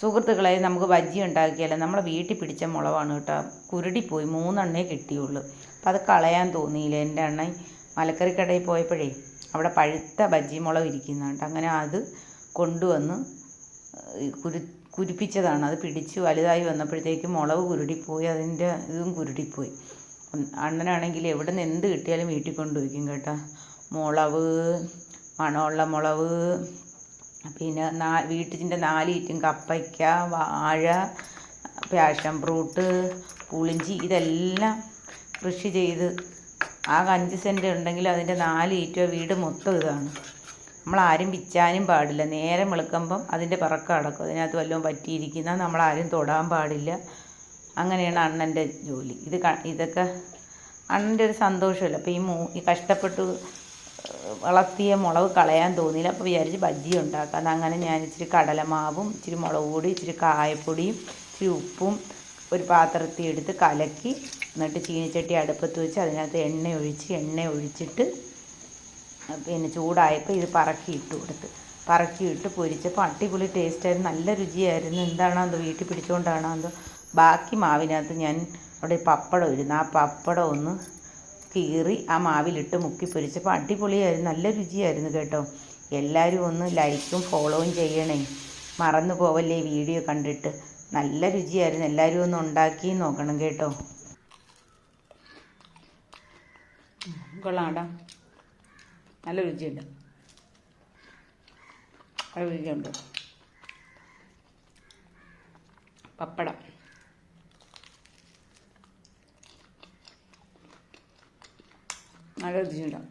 സുഹൃത്തുക്കളെ നമുക്ക് ബജ്ജി ഉണ്ടാക്കിയാലും? നമ്മളെ വീട്ടിൽ പിടിച്ച മുളവാണ് കേട്ടോ. കുരുടിപ്പോയി. മൂന്നെണ്ണേ കിട്ടിയുള്ളൂ. അപ്പം അത് കളയാൻ തോന്നിയില്ല. എന്റെ അണ്ണൻ മലക്കറി കടയിൽ പോയപ്പോഴേ അവിടെ പഴുത്ത ബജ്ജി മുളക് ഇരിക്കുന്നുണ്ട് അങ്ങനെ അത് കൊണ്ടുവന്ന് കുരു കുരിപ്പിച്ചതാണ്. അത് പിടിച്ച് വലുതായി വന്നപ്പോഴത്തേക്കും മുളക് കുരുടിപ്പോയി. അതിന്റെ ഇതും കുരുടിപ്പോയി. അണ്ണനാണെങ്കിൽ എവിടെ നിന്ന് എന്ത് കിട്ടിയാലും വീട്ടിൽ കൊണ്ടുപോയിക്കും കേട്ടോ. മുളവ് മണമുള്ള മുളക് പിന്നെ നാ വീട്ടിന്റെ നാല് ചുറ്റും കപ്പയ്ക്ക വാഴ പാഷൻ ഫ്രൂട്ട് പുളിഞ്ചി ഇതെല്ലാം കൃഷി ചെയ്ത് ആകെ അഞ്ച് സെന്റ് ഉണ്ടെങ്കിൽ അതിന്റെ നാല് വീട് മൊത്തം ഇതാണ്. നമ്മൾ ആരും വിൽക്കാനും പാടില്ല. നേരം വെളുക്കുമ്പം അതിന്റെ പിറക്കം അടക്കും അതിനകത്ത് വല്ലതും പറ്റിയിരിക്കുന്ന നമ്മളാരും തൊടാൻ പാടില്ല. അങ്ങനെയാണ് അണ്ണന്റെ ജോലി. ഇത് ഇതൊക്കെ അണ്ണന്റെ ഒരു സന്തോഷമല്ല? അപ്പോൾ ഈ മൂ ഈ കഷ്ടപ്പെട്ട് വളർത്തിയ മുളക് കളയാൻ തോന്നിയില്ല. അപ്പോൾ വിചാരിച്ച് ബജ്ജി ഉണ്ടാക്കാം. അങ്ങനെ ഞാൻ ഇച്ചിരി കടലമാവും ഇച്ചിരി മുളക് പൊടി ഇച്ചിരി കായപ്പൊടിയും ഇച്ചിരി ഉപ്പും ഒരു പാത്രത്തിൽ എടുത്ത് കലക്കി എന്നിട്ട് ചീനിച്ചട്ടി അടുപ്പത്ത് വെച്ച് അതിനകത്ത് എണ്ണ ഒഴിച്ച് എണ്ണ ഒഴിച്ചിട്ട് പിന്നെ ചൂടായപ്പോൾ ഇത് പറക്കി ഇട്ട് കൊടുത്ത്. പറക്കി ഇട്ട് പൊരിച്ചപ്പോൾ അടിപൊളി ടേസ്റ്റായിരുന്നു നല്ല രുചിയായിരുന്നു. എന്താണോ എന്തോ വീട്ടിൽ പിടിച്ചുകൊണ്ടാണോ എന്തോ. ബാക്കി മാവിനകത്ത് ഞാൻ അവിടെ പപ്പടം ഇരുന്നു ആ പപ്പടം ഒന്ന് കീറി ആ മാവിലിട്ട് മുക്കി പൊരിച്ചപ്പോൾ അടിപൊളിയായിരുന്നു. നല്ല രുചിയായിരുന്നു കേട്ടോ. എല്ലാവരും ഒന്ന് ലൈക്കും ഫോളോവും ചെയ്യണേ. മറന്നു പോവല്ലേ വീഡിയോ കണ്ടിട്ട്. നല്ല രുചിയായിരുന്നു. എല്ലാവരും ഒന്ന് ഉണ്ടാക്കി നോക്കണം കേട്ടോ. കൊള്ളാടാ നല്ല രുചിയുണ്ട്. രുചിയുണ്ട്. പപ്പടം. I love this one.